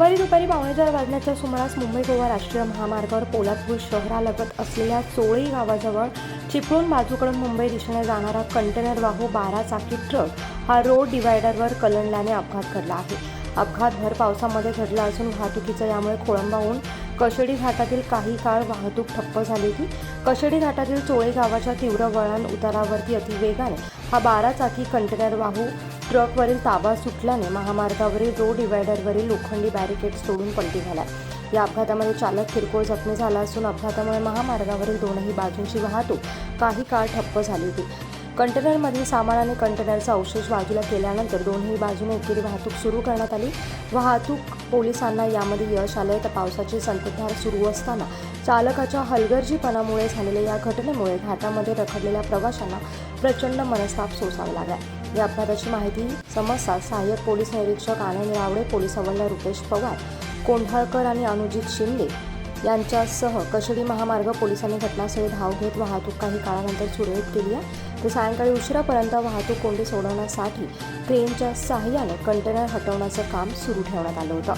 गुरुवारी दुपारी पावणे चार वाजण्याच्या सुमारास मुंबई गोवा राष्ट्रीय महामार्गावर पोलादपूर शहरालगत असलेल्या चोळी गावाजवळ चिपळूण बाजूकडून मुंबई दिशेने जाणारा कंटेनर वाहू बारा चाकी ट्रक हा रोड डिवायडरवर कलंडल्याने अपघात घडला आहे. अपघात भर पावसामध्ये घडला असून वाहतुकीचं यामुळे खोळंबा होऊन कशेडी घाटातील काही काळ वाहतूक ठप्प झाली होती. कशेडी घाटातील चोळे गावाच्या तीव्र वळण उतारावरती अतिवेगाने हा बारा चाकी कंटेनर वाहू ट्रकवरील ताबा सुटल्याने महामार्गावरील रोड डिवायडरवरील लोखंडी बॅरिकेड्स तोडून पलटी झाला या अपघातामध्ये चालक किरकोळ जखमी झाला असून अपघातामुळे महामार्गावरील दोनही बाजूंची वाहतूक काही काळ ठप्प झाली होती. कंटेनरमधील सामान आणि कंटेनरचा अवशेष बाजूला केल्यानंतर दोन्ही बाजूने एकेरी वाहतूक सुरू करण्यात आली. वाहतूक पोलिसांना यामध्ये यश आले तर पावसाची संततधार सुरू असताना चालकाच्या हलगर्जीपणामुळे झालेल्या या घटनेमुळे घाटामध्ये रखडलेल्या प्रवाशांना प्रचंड मनस्ताप सोसावा लागला या अपघाताची माहिती समजता सहाय्यक पोलीस निरीक्षक आनंद रावडे पोलीस हवालदार रुपेश पवार कोंढाळकर आणि अनुजित शिंदे यांच्यासह कशेडी महामार्ग पोलिसांनी घटनास्थळी धाव घेत वाहतूक काही काळानंतर सुरळीत केली आहे. तर सायंकाळी उशिरापर्यंत वाहतूक कोंडी सोडवण्यासाठी क्रेनच्या सहाय्याने कंटेनर हटवण्याचं काम सुरू ठेवण्यात आलं होतं.